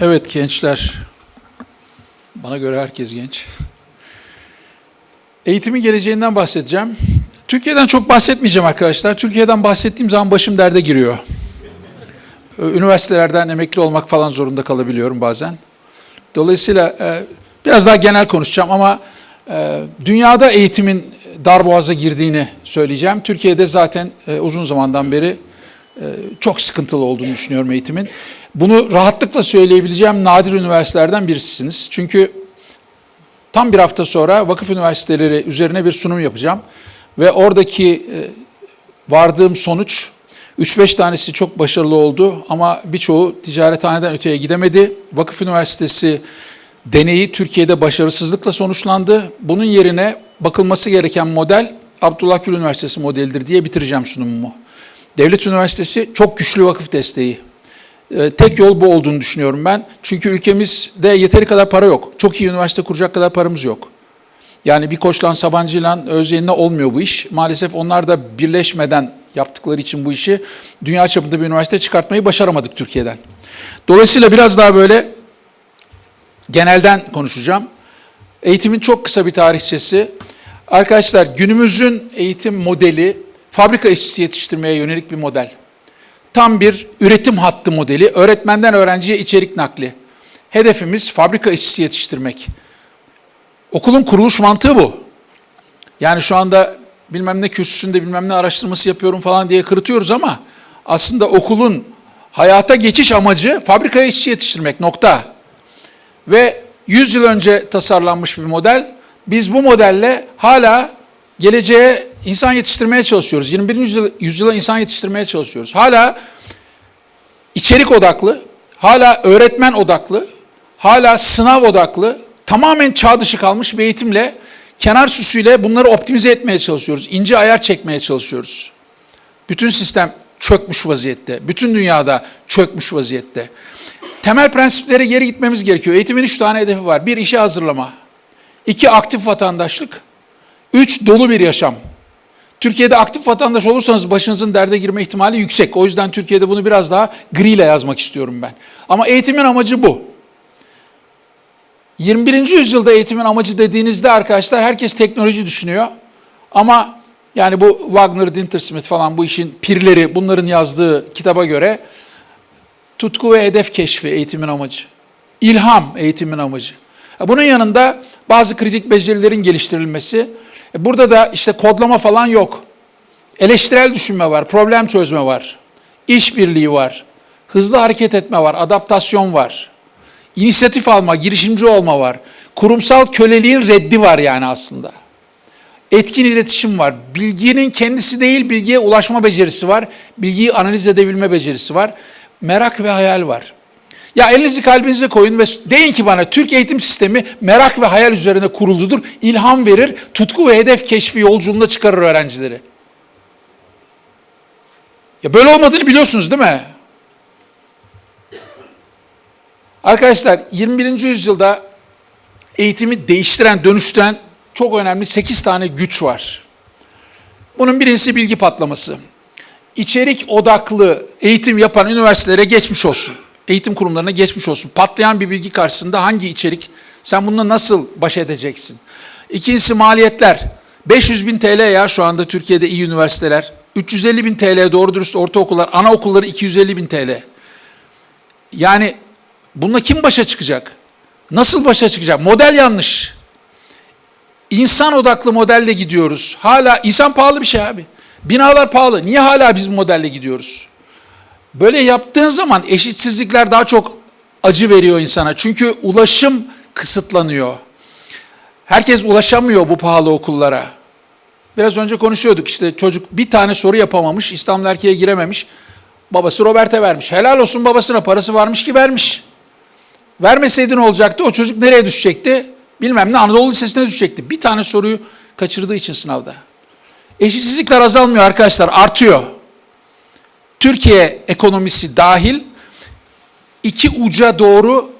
Evet gençler. Bana göre herkes genç. Eğitimin geleceğinden bahsedeceğim. Türkiye'den çok bahsetmeyeceğim arkadaşlar. Türkiye'den bahsettiğim zaman başım derde giriyor. Üniversitelerden emekli olmak falan zorunda kalabiliyorum bazen. Dolayısıyla e, biraz daha genel konuşacağım ama e, dünyada eğitimin darboğaza girdiğini söyleyeceğim. Türkiye'de zaten e, uzun zamandan beri çok sıkıntılı olduğunu düşünüyorum eğitimin. Bunu rahatlıkla söyleyebileceğim nadir üniversitelerden birisisiniz. Çünkü tam bir hafta sonra vakıf üniversiteleri üzerine bir sunum yapacağım. Ve oradaki e, vardığım sonuç 3-5 tanesi çok başarılı oldu ama birçoğu ticarethaneden öteye gidemedi. Vakıf Üniversitesi deneyi Türkiye'de başarısızlıkla sonuçlandı. Bunun yerine bakılması gereken model Abdullah Gül Üniversitesi modelidir diye bitireceğim sunumumu. Devlet Üniversitesi çok güçlü vakıf desteği. Ee, tek yol bu olduğunu düşünüyorum ben. Çünkü ülkemizde yeteri kadar para yok. Çok iyi üniversite kuracak kadar paramız yok. Yani bir Koçlan, Sabancı'yla Özyeğin'le olmuyor bu iş. Maalesef onlar da birleşmeden yaptıkları için bu işi dünya çapında bir üniversite çıkartmayı başaramadık Türkiye'den. Dolayısıyla biraz daha böyle genelden konuşacağım. Eğitimin çok kısa bir tarihçesi. Arkadaşlar günümüzün eğitim modeli fabrika işçisi yetiştirmeye yönelik bir model. Tam bir üretim hattı modeli, öğretmenden öğrenciye içerik nakli. Hedefimiz fabrika işçisi yetiştirmek. Okulun kuruluş mantığı bu. Yani şu anda bilmem ne kürsüsünde bilmem ne araştırması yapıyorum falan diye kırıtıyoruz ama aslında okulun hayata geçiş amacı fabrikaya işçi yetiştirmek nokta. Ve 100 yıl önce tasarlanmış bir model. Biz bu modelle hala geleceğe insan yetiştirmeye çalışıyoruz. 21. yüzyıla, yüzyıla insan yetiştirmeye çalışıyoruz. Hala içerik odaklı, hala öğretmen odaklı, hala sınav odaklı, tamamen çağ dışı kalmış bir eğitimle, kenar süsüyle bunları optimize etmeye çalışıyoruz. İnce ayar çekmeye çalışıyoruz. Bütün sistem çökmüş vaziyette. Bütün dünyada çökmüş vaziyette. Temel prensiplere geri gitmemiz gerekiyor. Eğitimin üç tane hedefi var. Bir, işe hazırlama. İki, aktif vatandaşlık. Üç, dolu bir yaşam. Türkiye'de aktif vatandaş olursanız başınızın derde girme ihtimali yüksek. O yüzden Türkiye'de bunu biraz daha griyle yazmak istiyorum ben. Ama eğitimin amacı bu. 21. yüzyılda eğitimin amacı dediğinizde arkadaşlar herkes teknoloji düşünüyor. Ama yani bu Wagner, Dintersmith falan bu işin pirleri bunların yazdığı kitaba göre tutku ve hedef keşfi eğitimin amacı. İlham eğitimin amacı. Bunun yanında bazı kritik becerilerin geliştirilmesi. E, Burada da işte kodlama falan yok. Eleştirel düşünme var, problem çözme var, işbirliği var, hızlı hareket etme var, adaptasyon var, inisiyatif alma, girişimci olma var. Kurumsal köleliğin reddi var yani aslında. Etkin iletişim var. Bilginin kendisi değil, bilgiye ulaşma becerisi var. Bilgiyi analiz edebilme becerisi var. Merak ve hayal var. Ya elinizi kalbinize koyun ve deyin ki bana Türk eğitim sistemi merak ve hayal üzerine kuruludur. İlham verir, tutku ve hedef keşfi yolculuğunda çıkarır öğrencileri. Ya böyle olmadığını biliyorsunuz değil mi? Arkadaşlar 21. yüzyılda eğitimi değiştiren, dönüştüren çok önemli 8 tane güç var. Bunun birincisi bilgi patlaması. İçerik odaklı eğitim yapan üniversitelere geçmiş olsun. Eğitim kurumlarına geçmiş olsun. Patlayan bir bilgi karşısında hangi içerik, sen bununla nasıl baş edeceksin? İkincisi maliyetler. 500 bin TL ya şu anda Türkiye'de iyi üniversiteler. 350 bin TL doğru dürüst ortaokullar, anaokulları 250 bin TL. Yani bununla kim başa çıkacak? Nasıl başa çıkacak? Model yanlış. İnsan odaklı modelle gidiyoruz. Hala insan pahalı bir şey abi. Binalar pahalı. Niye hala biz modelle gidiyoruz? Böyle yaptığın zaman eşitsizlikler daha çok acı veriyor insana. Çünkü ulaşım kısıtlanıyor. Herkes ulaşamıyor bu pahalı okullara. Biraz önce konuşuyorduk işte çocuk bir tane soru yapamamış, İstanbul erkeğe girememiş. Babası Robert'e vermiş. Helal olsun babasına parası varmış ki vermiş. Vermeseydi ne olacaktı? O çocuk nereye düşecekti? Bilmem ne Anadolu Lisesi'ne düşecekti. Bir tane soruyu kaçırdığı için sınavda. Eşitsizlikler azalmıyor arkadaşlar, artıyor. Türkiye ekonomisi dahil iki uca doğru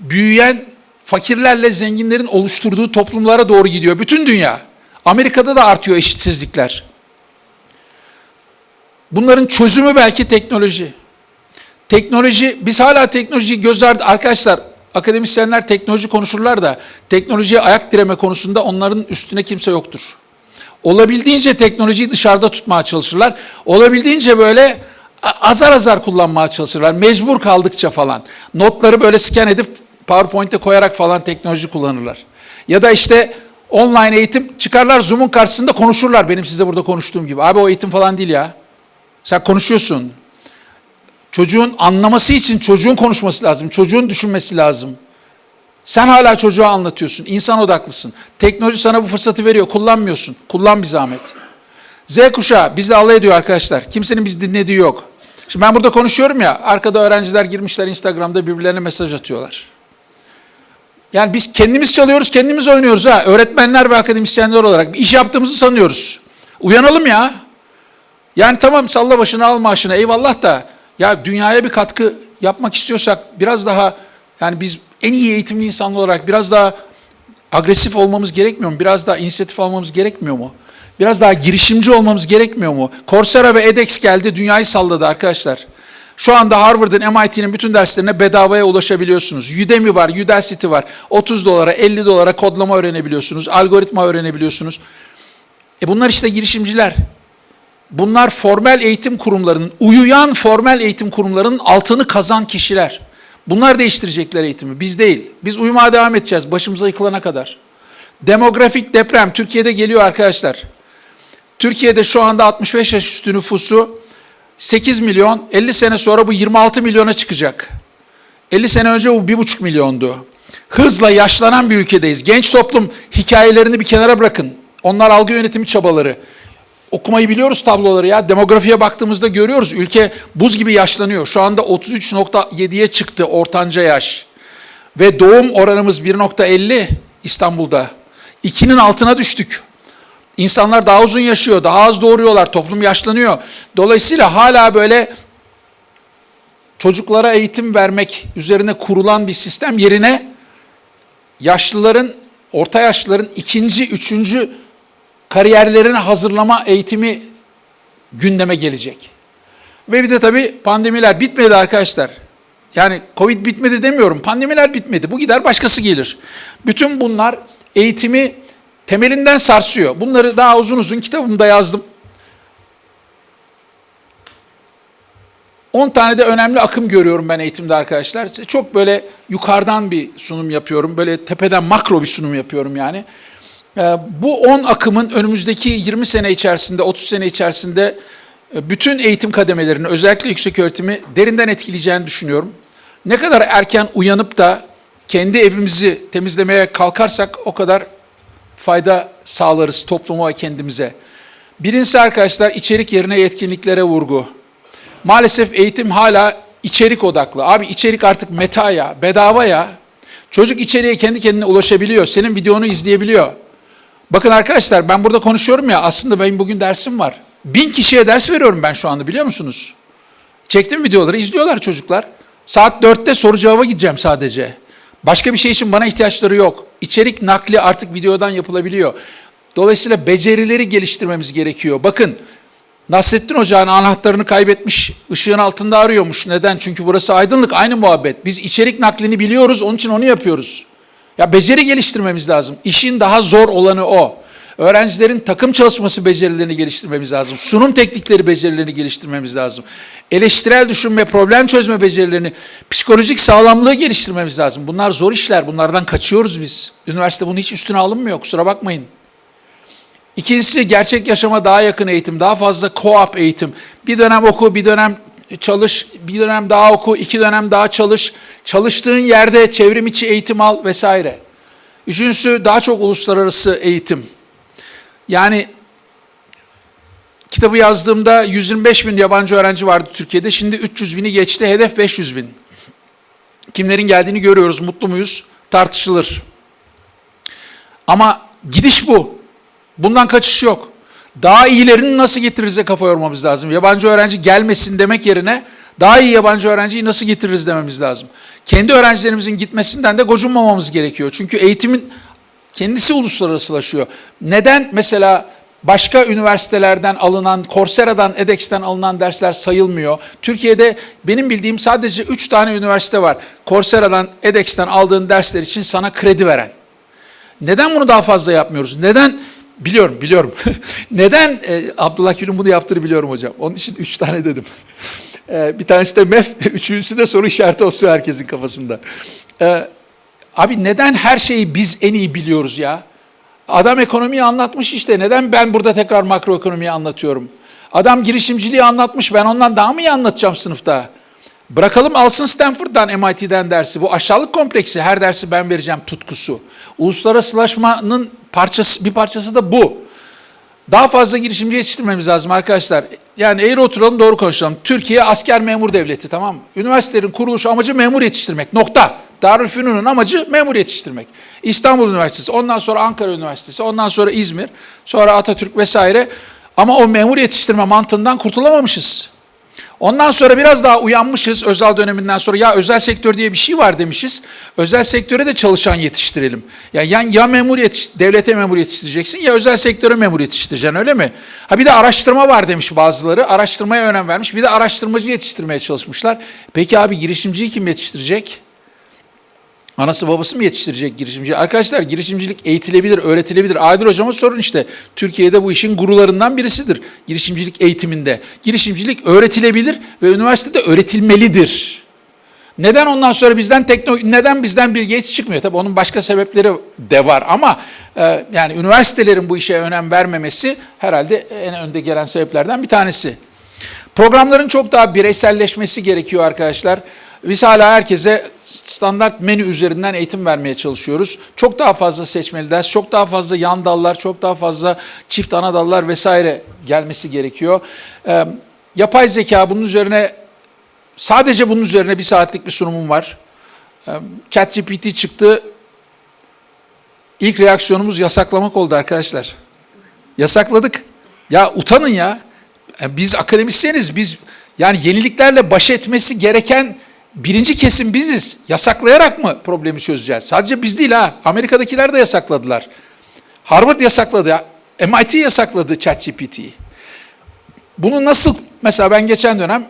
büyüyen fakirlerle zenginlerin oluşturduğu toplumlara doğru gidiyor. Bütün dünya. Amerika'da da artıyor eşitsizlikler. Bunların çözümü belki teknoloji. Teknoloji, biz hala teknolojiyi göz ardı, arkadaşlar akademisyenler teknoloji konuşurlar da teknolojiye ayak direme konusunda onların üstüne kimse yoktur. Olabildiğince teknolojiyi dışarıda tutmaya çalışırlar. Olabildiğince böyle azar azar kullanmaya çalışırlar. Mecbur kaldıkça falan. Notları böyle scan edip PowerPoint'e koyarak falan teknoloji kullanırlar. Ya da işte online eğitim çıkarlar Zoom'un karşısında konuşurlar benim size burada konuştuğum gibi. Abi o eğitim falan değil ya. Sen konuşuyorsun. Çocuğun anlaması için çocuğun konuşması lazım. Çocuğun düşünmesi lazım. Sen hala çocuğa anlatıyorsun. İnsan odaklısın. Teknoloji sana bu fırsatı veriyor. Kullanmıyorsun. Kullan bir zahmet. Z kuşağı bizle alay ediyor arkadaşlar. Kimsenin bizi dinlediği yok. Şimdi ben burada konuşuyorum ya, arkada öğrenciler girmişler Instagram'da birbirlerine mesaj atıyorlar. Yani biz kendimiz çalıyoruz, kendimiz oynuyoruz ha. Öğretmenler ve akademisyenler olarak iş yaptığımızı sanıyoruz. Uyanalım ya. Yani tamam salla başını al maaşını eyvallah da ya dünyaya bir katkı yapmak istiyorsak biraz daha yani biz en iyi eğitimli insanlar olarak biraz daha agresif olmamız gerekmiyor mu? Biraz daha inisiyatif almamız gerekmiyor mu? Biraz daha girişimci olmamız gerekmiyor mu? Coursera ve edX geldi, dünyayı salladı arkadaşlar. Şu anda Harvard'ın, MIT'nin bütün derslerine bedavaya ulaşabiliyorsunuz. Udemy var, Udacity var. 30 dolara, 50 dolara kodlama öğrenebiliyorsunuz, algoritma öğrenebiliyorsunuz. E bunlar işte girişimciler. Bunlar formel eğitim kurumlarının, uyuyan formel eğitim kurumlarının altını kazan kişiler. Bunlar değiştirecekler eğitimi, biz değil. Biz uyumaya devam edeceğiz başımıza yıkılana kadar. Demografik deprem Türkiye'de geliyor arkadaşlar. Türkiye'de şu anda 65 yaş üstü nüfusu 8 milyon, 50 sene sonra bu 26 milyona çıkacak. 50 sene önce bu 1,5 milyondu. Hızla yaşlanan bir ülkedeyiz. Genç toplum hikayelerini bir kenara bırakın. Onlar algı yönetimi çabaları. Okumayı biliyoruz tabloları ya. Demografiye baktığımızda görüyoruz. Ülke buz gibi yaşlanıyor. Şu anda 33.7'ye çıktı ortanca yaş. Ve doğum oranımız 1.50 İstanbul'da. 2'nin altına düştük. İnsanlar daha uzun yaşıyor, daha az doğuruyorlar, toplum yaşlanıyor. Dolayısıyla hala böyle çocuklara eğitim vermek üzerine kurulan bir sistem yerine yaşlıların, orta yaşlıların ikinci, üçüncü kariyerlerini hazırlama eğitimi gündeme gelecek. Ve bir de tabii pandemiler bitmedi arkadaşlar. Yani Covid bitmedi demiyorum. Pandemiler bitmedi. Bu gider başkası gelir. Bütün bunlar eğitimi temelinden sarsıyor. Bunları daha uzun uzun kitabımda yazdım. 10 tane de önemli akım görüyorum ben eğitimde arkadaşlar. Çok böyle yukarıdan bir sunum yapıyorum. Böyle tepeden makro bir sunum yapıyorum yani. Ee, Bu 10 akımın önümüzdeki 20 sene içerisinde, 30 sene içerisinde e, bütün eğitim kademelerini, özellikle yüksek öğretimi derinden etkileyeceğini düşünüyorum. Ne kadar erken uyanıp da kendi evimizi temizlemeye kalkarsak o kadar fayda sağlarız topluma ve kendimize. Birincisi arkadaşlar içerik yerine yetkinliklere vurgu. Maalesef eğitim hala içerik odaklı. Abi içerik artık meta ya, bedava ya. Çocuk içeriye kendi kendine ulaşabiliyor. Senin videonu izleyebiliyor. Bakın arkadaşlar ben burada konuşuyorum ya aslında benim bugün dersim var. Bin kişiye ders veriyorum ben şu anda biliyor musunuz? Çektim videoları izliyorlar çocuklar. Saat dörtte soru cevaba gideceğim sadece. Başka bir şey için bana ihtiyaçları yok. İçerik nakli artık videodan yapılabiliyor. Dolayısıyla becerileri geliştirmemiz gerekiyor. Bakın Nasrettin Hoca'nın anahtarını kaybetmiş, ışığın altında arıyormuş. Neden? Çünkü burası aydınlık, aynı muhabbet. Biz içerik naklini biliyoruz, onun için onu yapıyoruz. Ya beceri geliştirmemiz lazım. İşin daha zor olanı o. Öğrencilerin takım çalışması becerilerini geliştirmemiz lazım. Sunum teknikleri becerilerini geliştirmemiz lazım. Eleştirel düşünme, problem çözme becerilerini, psikolojik sağlamlığı geliştirmemiz lazım. Bunlar zor işler, bunlardan kaçıyoruz biz. Üniversite bunu hiç üstüne alınmıyor, kusura bakmayın. İkincisi gerçek yaşama daha yakın eğitim, daha fazla co-op eğitim. Bir dönem oku, bir dönem çalış, bir dönem daha oku, iki dönem daha çalış. Çalıştığın yerde çevrim içi eğitim al vesaire. Üçüncüsü daha çok uluslararası eğitim. Yani kitabı yazdığımda 125 bin yabancı öğrenci vardı Türkiye'de. Şimdi 300 bini geçti. Hedef 500 bin. Kimlerin geldiğini görüyoruz. Mutlu muyuz? Tartışılır. Ama gidiş bu. Bundan kaçış yok. Daha iyilerini nasıl getiririze kafa yormamız lazım. Yabancı öğrenci gelmesin demek yerine daha iyi yabancı öğrenciyi nasıl getiririz dememiz lazım. Kendi öğrencilerimizin gitmesinden de gocunmamamız gerekiyor. Çünkü eğitimin kendisi uluslararasılaşıyor. Neden mesela başka üniversitelerden alınan, Coursera'dan, edX'ten alınan dersler sayılmıyor. Türkiye'de benim bildiğim sadece 3 tane üniversite var. Coursera'dan, edX'ten aldığın dersler için sana kredi veren. Neden bunu daha fazla yapmıyoruz? Neden? Biliyorum, biliyorum. Neden e, Abdullah Gül'ün bunu yaptığını biliyorum hocam. Onun için üç tane dedim. E, bir tanesi de MEF, üçüncüsü de soru işareti olsun herkesin kafasında. E, abi neden her şeyi biz en iyi biliyoruz ya? Adam ekonomiyi anlatmış işte. Neden ben burada tekrar makroekonomiyi anlatıyorum? Adam girişimciliği anlatmış. Ben ondan daha mı iyi anlatacağım sınıfta? Bırakalım alsın Stanford'dan, MIT'den dersi. Bu aşağılık kompleksi. Her dersi ben vereceğim tutkusu. Uluslararasılaşmanın parçası, bir parçası da bu. Daha fazla girişimci yetiştirmemiz lazım arkadaşlar. Yani eğri oturalım doğru konuşalım. Türkiye asker memur devleti tamam mı? Üniversitelerin kuruluş amacı memur yetiştirmek. Nokta. Darülfünun'un amacı memur yetiştirmek. İstanbul Üniversitesi, ondan sonra Ankara Üniversitesi, ondan sonra İzmir, sonra Atatürk vesaire. Ama o memur yetiştirme mantığından kurtulamamışız. Ondan sonra biraz daha uyanmışız özel döneminden sonra ya özel sektör diye bir şey var demişiz. Özel sektöre de çalışan yetiştirelim. Ya ya, ya memur yetiş, devlete memur yetiştireceksin ya özel sektöre memur yetiştireceksin öyle mi? Ha bir de araştırma var demiş bazıları. Araştırmaya önem vermiş. Bir de araştırmacı yetiştirmeye çalışmışlar. Peki abi girişimciyi kim yetiştirecek? Anası babası mı yetiştirecek girişimci? Arkadaşlar girişimcilik eğitilebilir, öğretilebilir. Adil hocama sorun işte. Türkiye'de bu işin gurularından birisidir. Girişimcilik eğitiminde. Girişimcilik öğretilebilir ve üniversitede öğretilmelidir. Neden ondan sonra bizden tekno neden bizden Bill Gates çıkmıyor? Tabii onun başka sebepleri de var ama e, yani üniversitelerin bu işe önem vermemesi herhalde en önde gelen sebeplerden bir tanesi. Programların çok daha bireyselleşmesi gerekiyor arkadaşlar. Biz hala herkese standart menü üzerinden eğitim vermeye çalışıyoruz. Çok daha fazla seçmeli ders, çok daha fazla yan dallar, çok daha fazla çift ana dallar vesaire gelmesi gerekiyor. Ee, yapay zeka bunun üzerine sadece bunun üzerine bir saatlik bir sunumum var. Ee, ChatGPT çıktı. İlk reaksiyonumuz yasaklamak oldu arkadaşlar. Yasakladık. Ya utanın ya. Yani Biz akademisyeniz, biz yani yeniliklerle baş etmesi gereken birinci kesim biziz. Yasaklayarak mı problemi çözeceğiz? Sadece biz değil ha. Amerika'dakiler de yasakladılar. Harvard yasakladı. MIT yasakladı ChatGPT'yi. Bunu nasıl, mesela ben geçen dönem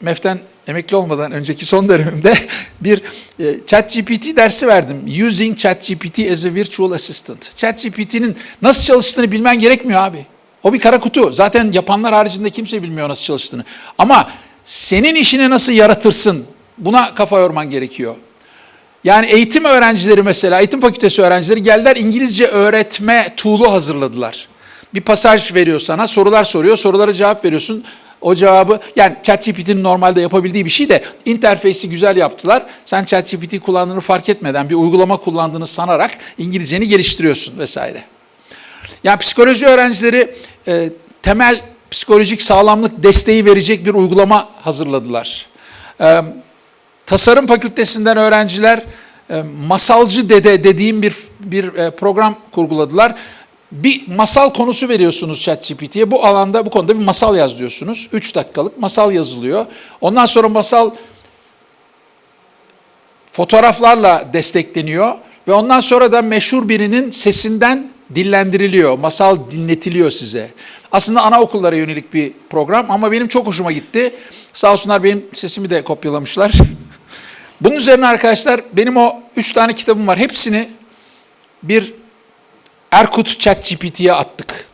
MEF'ten emekli olmadan önceki son dönemimde bir e, ChatGPT dersi verdim. Using ChatGPT as a virtual assistant. ChatGPT'nin nasıl çalıştığını bilmen gerekmiyor abi. O bir kara kutu. Zaten yapanlar haricinde kimse bilmiyor nasıl çalıştığını. Ama senin işini nasıl yaratırsın? Buna kafa yorman gerekiyor. Yani eğitim öğrencileri mesela, eğitim fakültesi öğrencileri geldiler İngilizce öğretme tool'u hazırladılar. Bir pasaj veriyor sana, sorular soruyor, sorulara cevap veriyorsun. O cevabı, yani ChatGPT'nin normalde yapabildiği bir şey de interfeysi güzel yaptılar. Sen ChatGPT kullandığını fark etmeden bir uygulama kullandığını sanarak İngilizceni geliştiriyorsun vesaire. Yani psikoloji öğrencileri e, temel psikolojik sağlamlık desteği verecek bir uygulama hazırladılar. E, tasarım fakültesinden öğrenciler e, masalcı dede dediğim bir bir e, program kurguladılar. Bir masal konusu veriyorsunuz ChatGPT'ye. Bu alanda bu konuda bir masal yaz diyorsunuz. 3 dakikalık masal yazılıyor. Ondan sonra masal fotoğraflarla destekleniyor ve ondan sonra da meşhur birinin sesinden dillendiriliyor. Masal dinletiliyor size. Aslında anaokullara yönelik bir program ama benim çok hoşuma gitti. Sağ olsunlar benim sesimi de kopyalamışlar. Bunun üzerine arkadaşlar benim o üç tane kitabım var. Hepsini bir Erkut ChatGPT'ye attık.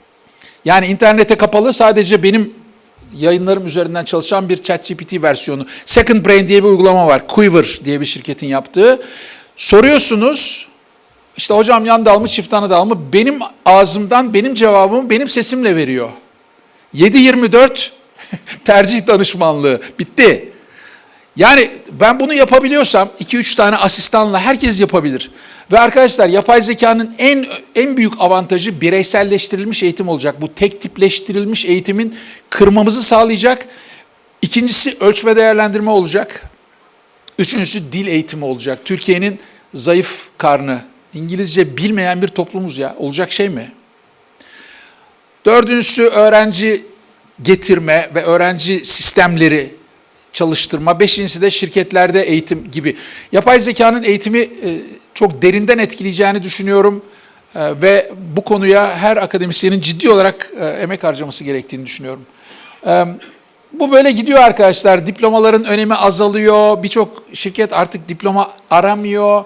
Yani internete kapalı sadece benim yayınlarım üzerinden çalışan bir ChatGPT versiyonu. Second Brain diye bir uygulama var. Quiver diye bir şirketin yaptığı. Soruyorsunuz, işte hocam yan dal mı çift ana dal mı? Benim ağzımdan benim cevabımı benim sesimle veriyor. 7-24 tercih danışmanlığı bitti. Yani ben bunu yapabiliyorsam 2-3 tane asistanla herkes yapabilir. Ve arkadaşlar yapay zekanın en en büyük avantajı bireyselleştirilmiş eğitim olacak. Bu tek tipleştirilmiş eğitimin kırmamızı sağlayacak. İkincisi ölçme değerlendirme olacak. Üçüncüsü dil eğitimi olacak. Türkiye'nin zayıf karnı, İngilizce bilmeyen bir toplumuz ya. Olacak şey mi? Dördüncüsü öğrenci getirme ve öğrenci sistemleri çalıştırma. Beşincisi de şirketlerde eğitim gibi. Yapay zekanın eğitimi e, çok derinden etkileyeceğini düşünüyorum. E, ve bu konuya her akademisyenin ciddi olarak e, emek harcaması gerektiğini düşünüyorum. Bu böyle gidiyor arkadaşlar. Diplomaların önemi azalıyor. Birçok şirket artık diploma aramıyor.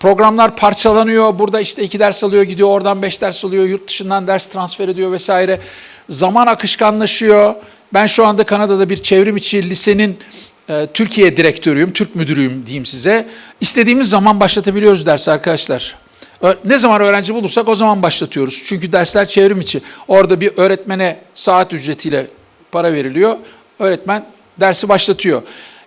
Programlar parçalanıyor. Burada işte iki ders alıyor, gidiyor oradan beş ders alıyor, yurt dışından ders transfer ediyor vesaire. Zaman akışkanlaşıyor. Ben şu anda Kanada'da bir çevrim içi lisenin e, Türkiye direktörüyüm, Türk müdürüyüm diyeyim size. İstediğimiz zaman başlatabiliyoruz dersi arkadaşlar. Ne zaman öğrenci bulursak o zaman başlatıyoruz. Çünkü dersler çevrim içi. Orada bir öğretmene saat ücretiyle para veriliyor. Öğretmen dersi başlatıyor.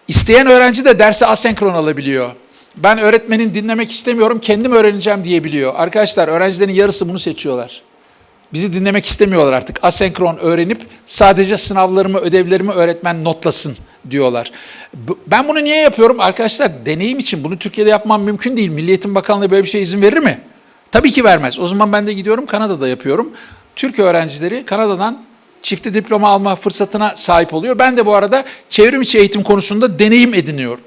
İsteyen öğrenci de dersi asenkron alabiliyor. Ben öğretmenin dinlemek istemiyorum, kendim öğreneceğim diyebiliyor. Arkadaşlar öğrencilerin yarısı bunu seçiyorlar. Bizi dinlemek istemiyorlar artık. Asenkron öğrenip sadece sınavlarımı, ödevlerimi öğretmen notlasın diyorlar. Ben bunu niye yapıyorum? Arkadaşlar deneyim için bunu Türkiye'de yapmam mümkün değil. Milli Eğitim Bakanlığı böyle bir şey izin verir mi? Tabii ki vermez. O zaman ben de gidiyorum Kanada'da yapıyorum. Türk öğrencileri Kanada'dan çifte diploma alma fırsatına sahip oluyor. Ben de bu arada çevrim içi eğitim konusunda deneyim ediniyorum.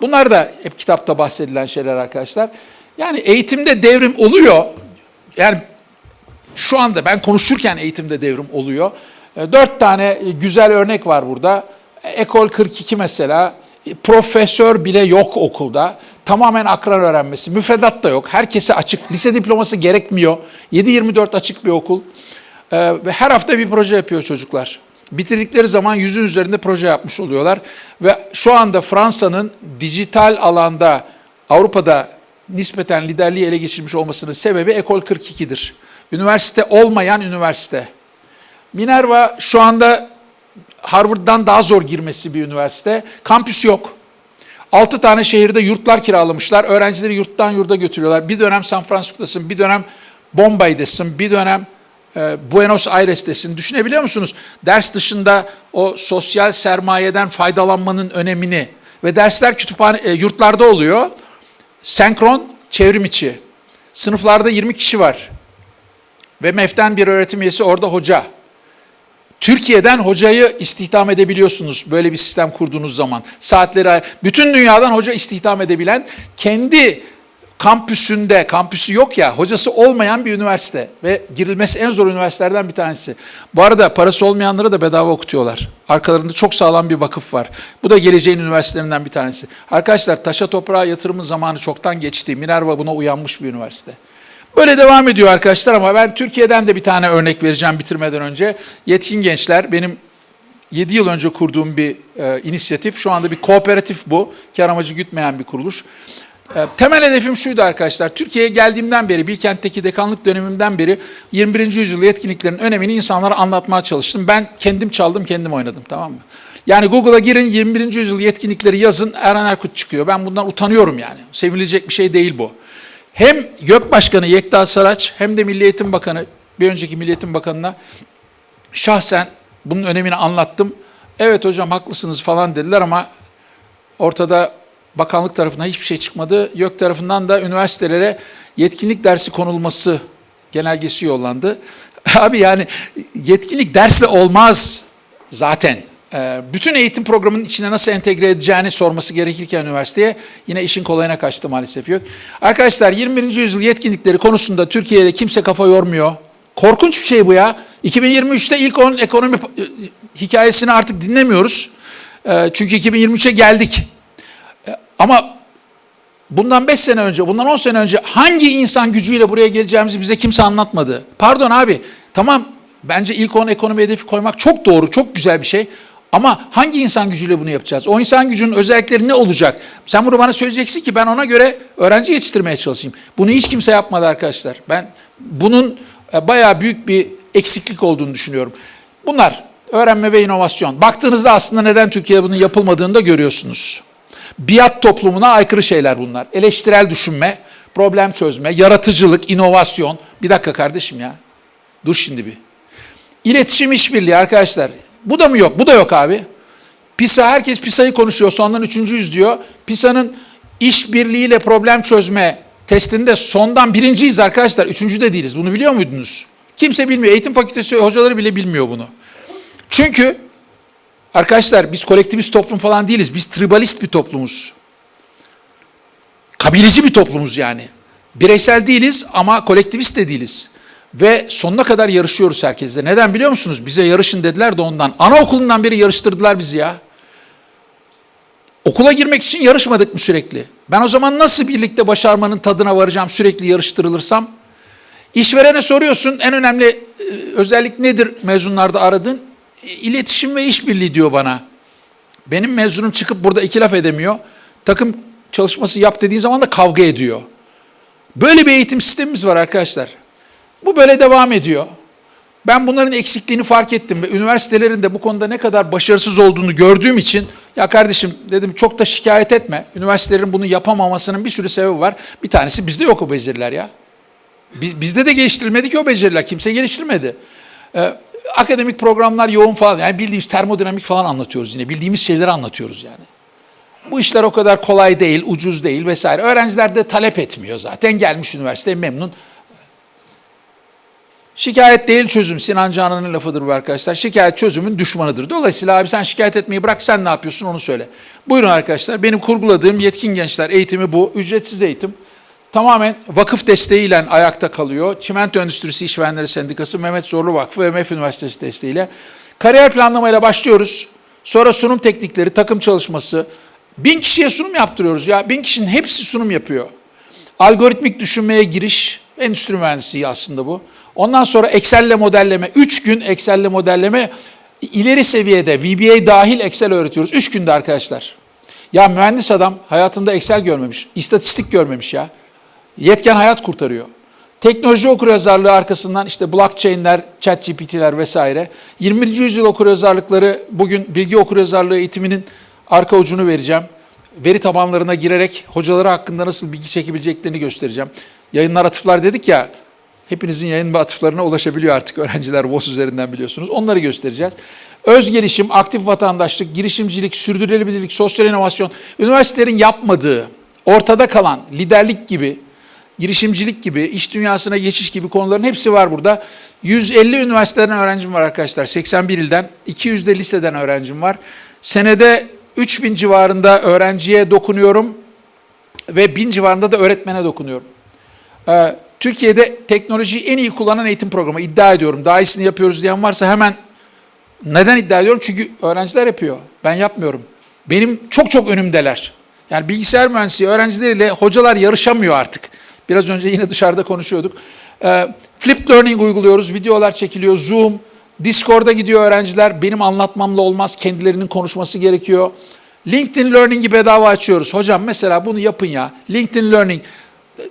Bunlar da hep kitapta bahsedilen şeyler arkadaşlar. Yani eğitimde devrim oluyor. Yani şu anda ben konuşurken eğitimde devrim oluyor. E, Dört tane e, güzel örnek var burada. E, Ekol 42 mesela. Profesör bile yok okulda. Tamamen akran öğrenmesi. Müfredat da yok. Herkese açık. Lise diploması gerekmiyor. 7-24 açık bir okul. Ve her hafta bir proje yapıyor çocuklar. Bitirdikleri zaman yüzün üzerinde proje yapmış oluyorlar. Ve şu anda Fransa'nın dijital alanda Avrupa'da nispeten liderliği ele geçirmiş olmasının sebebi Ekol 42'dir. Üniversite olmayan üniversite. Minerva şu anda Harvard'dan daha zor girmesi bir üniversite. Kampüs yok. 6 tane şehirde yurtlar kiralamışlar. Öğrencileri yurttan yurda götürüyorlar. Bir dönem San Francisco'dasın, bir dönem Bombay'dasın, bir dönem e, Buenos Aires'tesin. Düşünebiliyor musunuz? Ders dışında o sosyal sermayeden faydalanmanın önemini ve dersler kütüphane e, yurtlarda oluyor. Senkron, çevrim içi. Sınıflarda 20 kişi var. Ve MEF'ten bir öğretim üyesi orada hoca. Türkiye'den hocayı istihdam edebiliyorsunuz böyle bir sistem kurduğunuz zaman. Saatleri, bütün dünyadan hoca istihdam edebilen, kendi kampüsünde, kampüsü yok ya, hocası olmayan bir üniversite ve girilmesi en zor üniversitelerden bir tanesi. Bu arada parası olmayanları da bedava okutuyorlar. Arkalarında çok sağlam bir vakıf var. Bu da geleceğin üniversitelerinden bir tanesi. Arkadaşlar taşa toprağa yatırımın zamanı çoktan geçti. Minerva buna uyanmış bir üniversite. Böyle devam ediyor arkadaşlar ama ben Türkiye'den de bir tane örnek vereceğim bitirmeden önce. Yetkin Gençler benim 7 yıl önce kurduğum bir e, inisiyatif. Şu anda bir kooperatif bu. Kar amacı gütmeyen bir kuruluş. E, temel hedefim şuydu arkadaşlar. Türkiye'ye geldiğimden beri, Bilkent'teki dekanlık dönemimden beri 21. yüzyıl yetkinliklerin önemini insanlara anlatmaya çalıştım. Ben kendim çaldım, kendim oynadım tamam mı? Yani Google'a girin 21. yüzyıl yetkinlikleri yazın Eren Erkut çıkıyor. Ben bundan utanıyorum yani. Sevilecek bir şey değil bu. Hem YÖK Başkanı Yekta Saraç hem de Milli Eğitim Bakanı, bir önceki Milli Eğitim Bakanı'na şahsen bunun önemini anlattım. Evet hocam haklısınız falan dediler ama ortada bakanlık tarafından hiçbir şey çıkmadı. YÖK tarafından da üniversitelere yetkinlik dersi konulması genelgesi yollandı. Abi yani yetkinlik dersle olmaz zaten. Ee, Bütün eğitim programının içine nasıl entegre edeceğini sorması gerekirken üniversiteye yine işin kolayına kaçtı maalesef yok. Arkadaşlar 21. yüzyıl yetkinlikleri konusunda Türkiye'de kimse kafa yormuyor. Korkunç bir şey bu ya. 2023'te ilk 10 ekonomi e, hikayesini artık dinlemiyoruz. Ee, Çünkü 2023'e geldik. Ee, Ama bundan 5 sene önce, bundan 10 sene önce hangi insan gücüyle buraya geleceğimizi bize kimse anlatmadı. Pardon abi, tamam bence ilk 10 ekonomi hedefi koymak çok doğru, çok güzel bir şey. Ama hangi insan gücüyle bunu yapacağız? O insan gücünün özellikleri ne olacak? Sen bunu bana söyleyeceksin ki ben ona göre öğrenci yetiştirmeye çalışayım. Bunu hiç kimse yapmadı arkadaşlar. Ben bunun e, bayağı büyük bir eksiklik olduğunu düşünüyorum. Bunlar öğrenme ve inovasyon. Baktığınızda aslında neden Türkiye'de bunun yapılmadığını da görüyorsunuz. Biat toplumuna aykırı şeyler bunlar. Eleştirel düşünme, problem çözme, yaratıcılık, inovasyon. Bir dakika kardeşim ya. Dur şimdi bir. İletişim işbirliği arkadaşlar. Bu da mı yok? Bu da yok abi. PISA herkes PISA'yı konuşuyor. Sondan üçüncüyüz diyor. PISA'nın işbirliğiyle problem çözme testinde sondan birinciyiz arkadaşlar. Üçüncü de değiliz. Bunu biliyor muydunuz? Kimse bilmiyor. Eğitim fakültesi hocaları bile bilmiyor bunu. Çünkü arkadaşlar biz kolektivist toplum falan değiliz. Biz tribalist bir toplumuz. Kabileci bir toplumuz yani. Bireysel değiliz ama kolektivist de değiliz. Ve sonuna kadar yarışıyoruz herkesle. Neden biliyor musunuz? Bize yarışın dediler de ondan. Anaokulundan beri yarıştırdılar bizi ya. Okula girmek için yarışmadık mı sürekli? Ben o zaman nasıl birlikte başarmanın tadına varacağım sürekli yarıştırılırsam? İşverene soruyorsun en önemli e, özellik nedir mezunlarda aradığın? E, İletişim ve işbirliği diyor bana. Benim mezunum çıkıp burada iki laf edemiyor. Takım çalışması yap dediği zaman da kavga ediyor. Böyle bir eğitim sistemimiz var arkadaşlar. Bu böyle devam ediyor. Ben bunların eksikliğini fark ettim ve üniversitelerin de bu konuda ne kadar başarısız olduğunu gördüğüm için ya kardeşim dedim çok da şikayet etme. Üniversitelerin bunu yapamamasının bir sürü sebebi var. Bir tanesi bizde yok o beceriler ya. Biz- Bizde de geliştirilmedi ki o beceriler. Kimse geliştirmedi. Ee, akademik programlar yoğun falan. Yani bildiğimiz termodinamik falan anlatıyoruz yine. Bildiğimiz şeyleri anlatıyoruz yani. Bu işler o kadar kolay değil, ucuz değil vesaire. Öğrenciler de talep etmiyor zaten. Gelmiş üniversiteye memnun. Şikayet değil çözüm. Sinan Canan'ın lafıdır bu arkadaşlar. Şikayet çözümün düşmanıdır. Dolayısıyla abi sen şikayet etmeyi bırak sen ne yapıyorsun onu söyle. Buyurun arkadaşlar benim kurguladığım yetkin gençler eğitimi bu. Ücretsiz eğitim. Tamamen vakıf desteğiyle ayakta kalıyor. Çimento Endüstrisi İşverenleri Sendikası, Mehmet Zorlu Vakfı ve MEF Üniversitesi desteğiyle. Kariyer planlamayla başlıyoruz. Sonra sunum teknikleri, takım çalışması. Bin kişiye sunum yaptırıyoruz ya. Bin kişinin hepsi sunum yapıyor. Algoritmik düşünmeye giriş, endüstri mühendisliği aslında bu. Ondan sonra Excel'le modelleme, 3 gün Excel'le modelleme, ileri seviyede VBA dahil Excel öğretiyoruz. 3 günde arkadaşlar. Ya mühendis adam hayatında Excel görmemiş, istatistik görmemiş ya. Yetken hayat kurtarıyor. Teknoloji okuryazarlığı arkasından işte blockchain'ler, chat-GPT'ler vesaire. 20. yüzyıl okuryazarlıkları bugün bilgi okuryazarlığı eğitiminin arka ucunu vereceğim. Veri tabanlarına girerek hocaları hakkında nasıl bilgi çekebileceklerini göstereceğim. Yayınlar atıflar dedik ya, hepinizin yayın ve atıflarına ulaşabiliyor artık öğrenciler VOS üzerinden biliyorsunuz. Onları göstereceğiz. Öz gelişim, aktif vatandaşlık, girişimcilik, sürdürülebilirlik, sosyal inovasyon, üniversitelerin yapmadığı, ortada kalan liderlik gibi, girişimcilik gibi, iş dünyasına geçiş gibi konuların hepsi var burada. 150 üniversiteden öğrencim var arkadaşlar. 81 ilden, 200 de liseden öğrencim var. Senede 3000 civarında öğrenciye dokunuyorum ve 1000 civarında da öğretmene dokunuyorum. Ee, Türkiye'de teknolojiyi en iyi kullanan eğitim programı iddia ediyorum. Daha iyisini yapıyoruz diyen varsa hemen neden iddia ediyorum? Çünkü öğrenciler yapıyor. Ben yapmıyorum. Benim çok çok önümdeler. Yani bilgisayar mühendisliği öğrencileriyle hocalar yarışamıyor artık. Biraz önce yine dışarıda konuşuyorduk. Ee, Flipped Learning uyguluyoruz. Videolar çekiliyor. Zoom, Discord'a gidiyor öğrenciler. Benim anlatmamla olmaz. Kendilerinin konuşması gerekiyor. LinkedIn Learning'i bedava açıyoruz. Hocam mesela bunu yapın ya. LinkedIn Learning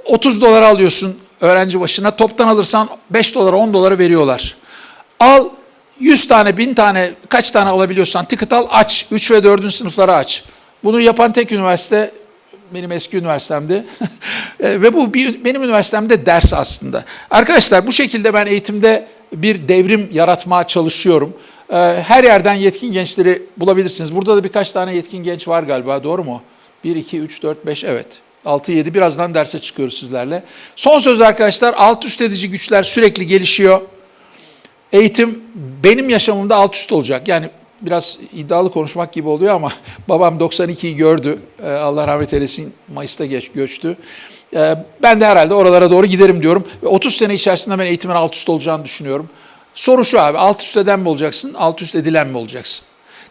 30 dolar alıyorsun öğrenci başına. Toptan alırsan 5 dolara 10 dolara veriyorlar. Al 100 tane, 1000 tane, kaç tane alabiliyorsan ticket al aç. 3 ve 4. sınıfları aç. Bunu yapan tek üniversite benim eski üniversitemdi. E, ve bu bir, benim üniversitemde ders aslında. Arkadaşlar bu şekilde ben eğitimde bir devrim yaratmaya çalışıyorum. E, Her yerden yetkin gençleri bulabilirsiniz. Burada da birkaç tane yetkin genç var galiba doğru mu? 1, 2, 3, 4, 5 evet. 6, 7 birazdan derse çıkıyoruz sizlerle. Son söz arkadaşlar alt üst edici güçler sürekli gelişiyor. Eğitim benim yaşamımda alt üst olacak. Yani biraz iddialı konuşmak gibi oluyor ama babam 92'yi gördü. Ee, Allah rahmet eylesin Mayıs'ta geç, göçtü. Ee, Ben de herhalde oralara doğru giderim diyorum. Ve 30 sene içerisinde ben eğitimin alt üst olacağını düşünüyorum. Soru şu abi alt üst eden mi olacaksın, alt üst edilen mi olacaksın?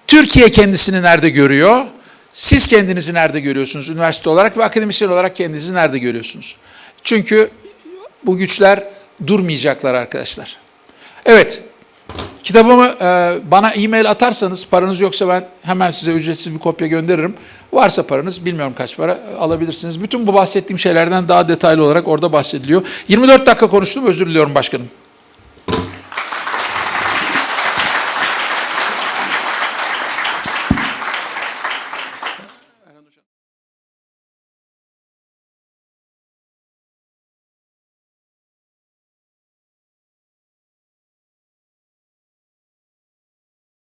Türkiye kendisini nerede görüyor? Siz kendinizi nerede görüyorsunuz üniversite olarak ve akademisyen olarak kendinizi nerede görüyorsunuz? Çünkü bu güçler durmayacaklar arkadaşlar. Evet, kitabımı e, bana e-mail atarsanız paranız yoksa ben hemen size ücretsiz bir kopya gönderirim. Varsa paranız bilmiyorum kaç para alabilirsiniz. Bütün bu bahsettiğim şeylerden daha detaylı olarak orada bahsediliyor. 24 dakika konuştum özür diliyorum başkanım.